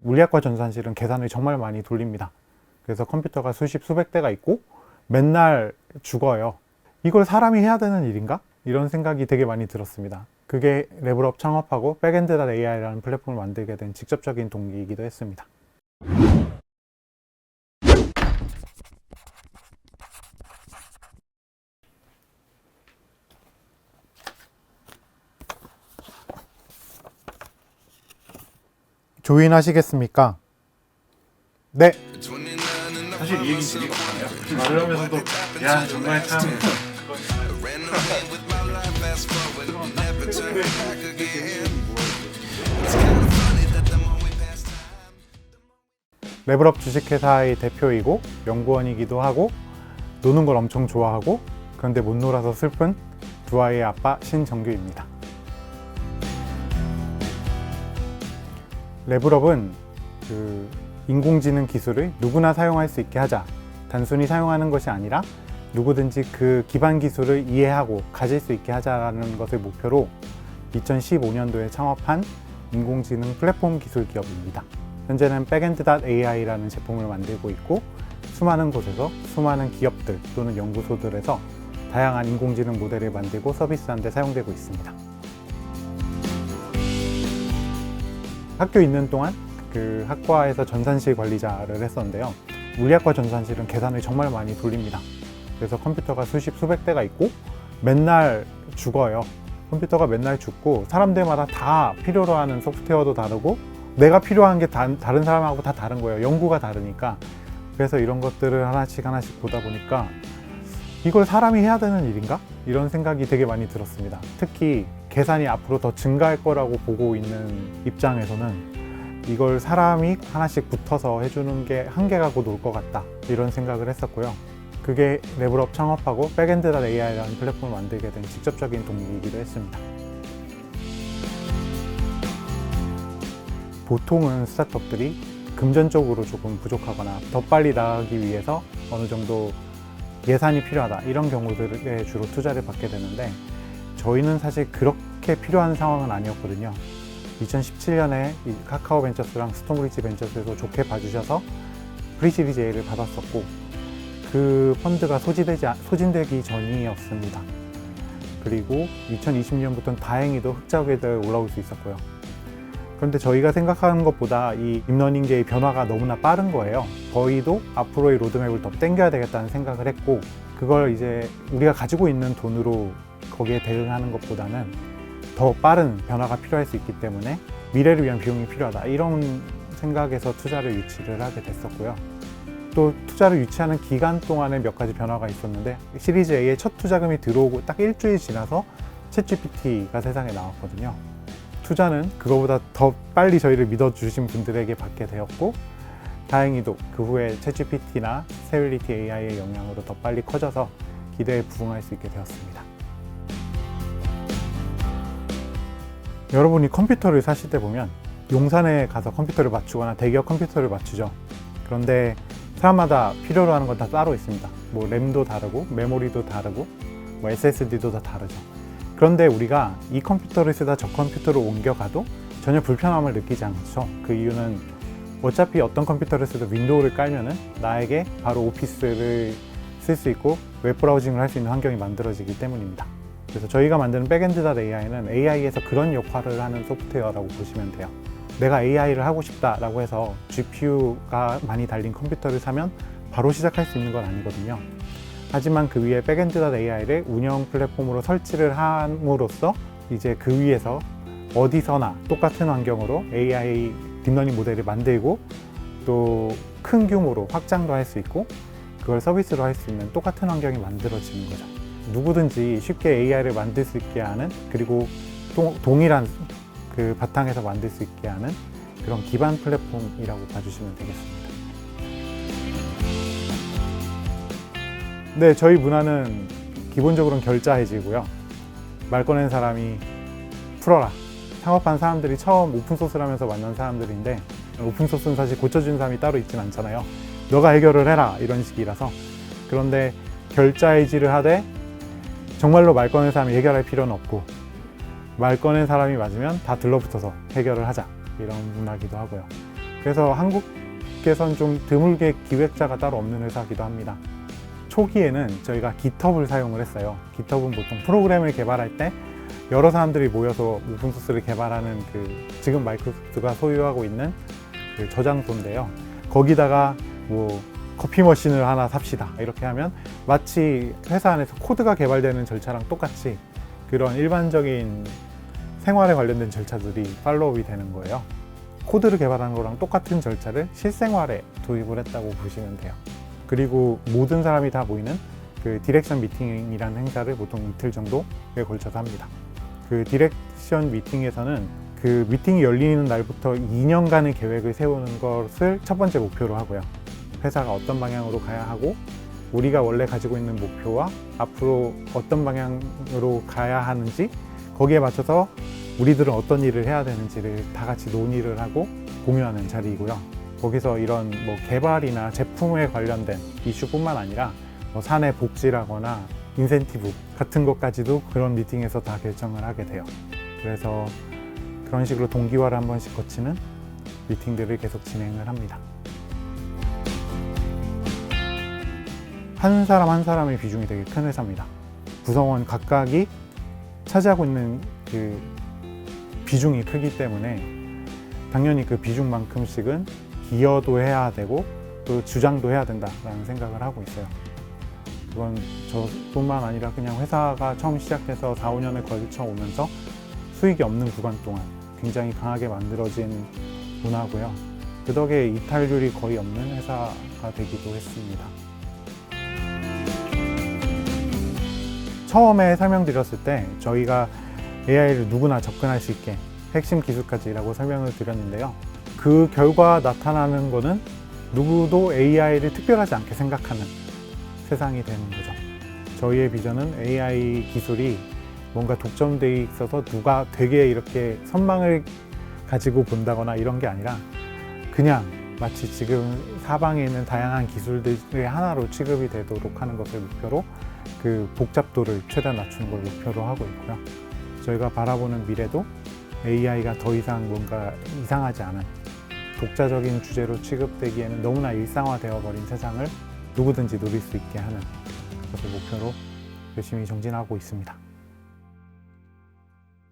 물리학과 전산실은 계산을 정말 많이 돌립니다. 그래서 컴퓨터가 수십 수백 대가 있고 맨날 죽어요. 이걸 사람이 해야 되는 일인가? 이런 생각이 되게 많이 들었습니다. 그게 레벨업 창업하고 백엔드.ai라는 플랫폼을 만들게 된 직접적인 동기이기도 했습니다. 조인하시겠습니까? 네. 사실 이 얘기 재미가 없잖아요. 말하면서도 야 정말 참 레벨업 주식회사의 대표이고 연구원이기도 하고 노는 걸 엄청 좋아하고 그런데 못 놀아서 슬픈 두 아이의 아빠 신정규입니다. 레벨업은 그 인공지능 기술을 누구나 사용할 수 있게 하자. 단순히 사용하는 것이 아니라 누구든지 그 기반 기술을 이해하고 가질 수 있게 하자라는 것을 목표로 2015년도에 창업한 인공지능 플랫폼 기술 기업입니다. 현재는 백엔드.ai라는 제품을 만들고 있고 수많은 곳에서 수많은 기업들 또는 연구소들에서 다양한 인공지능 모델을 만들고 서비스하는 데 사용되고 있습니다. 학교 있는 동안 그 학과에서 전산실 관리자를 했었는데요. 물리학과 전산실은 계산을 정말 많이 돌립니다. 그래서 컴퓨터가 수십 수백 대가 있고 맨날 죽어요. 컴퓨터가 맨날 죽고 사람들마다 다 필요로 하는 소프트웨어도 다르고 내가 필요한 게 다, 다른 사람하고 다 다른 거예요. 연구가 다르니까. 그래서 이런 것들을 하나씩 하나씩 보다 보니까 이걸 사람이 해야 되는 일인가? 이런 생각이 되게 많이 들었습니다. 특히 계산이 앞으로 더 증가할 거라고 보고 있는 입장에서는 이걸 사람이 하나씩 붙어서 해주는 게 한계가 곧 올 것 같다. 이런 생각을 했었고요. 그게 레벨업 창업하고 백엔드.ai라는 플랫폼을 만들게 된 직접적인 동기이기도 했습니다. 보통은 스타트업들이 금전적으로 조금 부족하거나 더 빨리 나가기 위해서 어느 정도 예산이 필요하다 이런 경우들에 주로 투자를 받게 되는데 저희는 사실 그렇게 필요한 상황은 아니었거든요. 2017년에 카카오 벤처스랑 스톤브리지 벤처스에서 좋게 봐주셔서 프리시리즈 A를 받았었고 그 펀드가 소지되지, 않- 소진되기 전이었습니다. 그리고 2020년부터는 다행히도 흑자 궤도에 올라올 수 있었고요. 그런데 저희가 생각하는 것보다 이 딥러닝계의 변화가 너무나 빠른 거예요. 저희도 앞으로의 로드맵을 더 땡겨야 되겠다는 생각을 했고, 그걸 이제 우리가 가지고 있는 돈으로 거기에 대응하는 것보다는 더 빠른 변화가 필요할 수 있기 때문에 미래를 위한 비용이 필요하다. 이런 생각에서 투자를 유치를 하게 됐었고요. 또 투자를 유치하는 기간 동안에 몇 가지 변화가 있었는데 시리즈 A의 첫 투자금이 들어오고 딱 일주일 지나서 챗GPT가 세상에 나왔거든요. 투자는 그거보다 더 빨리 저희를 믿어주신 분들에게 받게 되었고 다행히도 그 후에 챗GPT나 세빌리티 AI의 영향으로 더 빨리 커져서 기대에 부응할 수 있게 되었습니다. 여러분이 컴퓨터를 사실 때 보면 용산에 가서 컴퓨터를 맞추거나 대기업 컴퓨터를 맞추죠. 그런데 사람마다 필요로 하는 건 다 따로 있습니다. 뭐 램도 다르고 메모리도 다르고 뭐 SSD도 다 다르죠. 그런데 우리가 이 컴퓨터를 쓰다 저 컴퓨터로 옮겨가도 전혀 불편함을 느끼지 않죠. 그 이유는 어차피 어떤 컴퓨터를 쓰도 윈도우를 깔면은 나에게 바로 오피스를 쓸 수 있고 웹브라우징을 할 수 있는 환경이 만들어지기 때문입니다. 그래서 저희가 만드는 백엔드.ai는 AI에서 그런 역할을 하는 소프트웨어라고 보시면 돼요. 내가 AI를 하고 싶다라고 해서 GPU가 많이 달린 컴퓨터를 사면 바로 시작할 수 있는 건 아니거든요. 하지만 그 위에 백엔드.ai를 운영 플랫폼으로 설치를 함으로써 이제 그 위에서 어디서나 똑같은 환경으로 AI 딥러닝 모델을 만들고 또 큰 규모로 확장도 할 수 있고 그걸 서비스로 할 수 있는 똑같은 환경이 만들어지는 거죠. 누구든지 쉽게 AI를 만들 수 있게 하는 그리고 동, 동일한 그 바탕에서 만들 수 있게 하는 그런 기반 플랫폼이라고 봐주시면 되겠습니다. 네, 저희 문화는 기본적으로는 결자해지고요. 말 꺼낸 사람이 풀어라. 창업한 사람들이 처음 오픈소스를 하면서 만난 사람들인데 오픈소스는 사실 고쳐주는 사람이 따로 있진 않잖아요. 너가 해결을 해라 이런 식이라서 그런데 결자해지를 하되 정말로 말 꺼낸 사람이 해결할 필요는 없고 말 꺼낸 사람이 맞으면 다 들러붙어서 해결을 하자 이런 문화기도 하고요. 그래서 한국에선 좀 드물게 기획자가 따로 없는 회사이기도 합니다. 초기에는 저희가 GitHub을 사용을 했어요. GitHub은 보통 프로그램을 개발할 때 여러 사람들이 모여서 오픈 소스를 개발하는 그 지금 마이크로소프트가 소유하고 있는 그 저장소인데요. 거기다가 뭐 커피 머신을 하나 삽시다. 이렇게 하면 마치 회사 안에서 코드가 개발되는 절차랑 똑같이 그런 일반적인 생활에 관련된 절차들이 팔로우이 되는 거예요. 코드를 개발하는 거랑 똑같은 절차를 실생활에 도입을 했다고 보시면 돼요. 그리고 모든 사람이 다 모이는 그 디렉션 미팅이라는 행사를 보통 이틀 정도에 걸쳐서 합니다. 그 디렉션 미팅에서는 그 미팅이 열리는 날부터 2년간의 계획을 세우는 것을 첫 번째 목표로 하고요. 회사가 어떤 방향으로 가야 하고 우리가 원래 가지고 있는 목표와 앞으로 어떤 방향으로 가야 하는지 거기에 맞춰서 우리들은 어떤 일을 해야 되는지를 다 같이 논의를 하고 공유하는 자리이고요. 거기서 이런 뭐 개발이나 제품에 관련된 이슈뿐만 아니라 뭐 사내 복지라거나 인센티브 같은 것까지도 그런 미팅에서 다 결정을 하게 돼요. 그래서 그런 식으로 동기화를 한 번씩 거치는 미팅들을 계속 진행을 합니다. 한 사람 한 사람의 비중이 되게 큰 회사입니다. 구성원 각각이 차지하고 있는 그 비중이 크기 때문에 당연히 그 비중만큼씩은 기여도 해야 되고 또 주장도 해야 된다라는 생각을 하고 있어요. 그건 저뿐만 아니라 그냥 회사가 처음 시작해서 4, 5년을 걸쳐 오면서 수익이 없는 구간 동안 굉장히 강하게 만들어진 문화고요. 그 덕에 이탈률이 거의 없는 회사가 되기도 했습니다. 처음에 설명드렸을 때 저희가 AI를 누구나 접근할 수 있게 핵심 기술까지라고 설명을 드렸는데요. 그 결과 나타나는 거는 누구도 AI를 특별하지 않게 생각하는 세상이 되는 거죠. 저희의 비전은 AI 기술이 뭔가 독점되어 있어서 누가 되게 이렇게 선망을 가지고 본다거나 이런 게 아니라 그냥 마치 지금 사방에 있는 다양한 기술들의 하나로 취급이 되도록 하는 것을 목표로 그 복잡도를 최대한 낮추는 걸 목표로 하고 있고요. 저희가 바라보는 미래도 AI가 더 이상 뭔가 이상하지 않은 독자적인 주제로 취급되기에는 너무나 일상화되어 버린 세상을 누구든지 누릴 수 있게 하는 것을 목표로 열심히 정진하고 있습니다.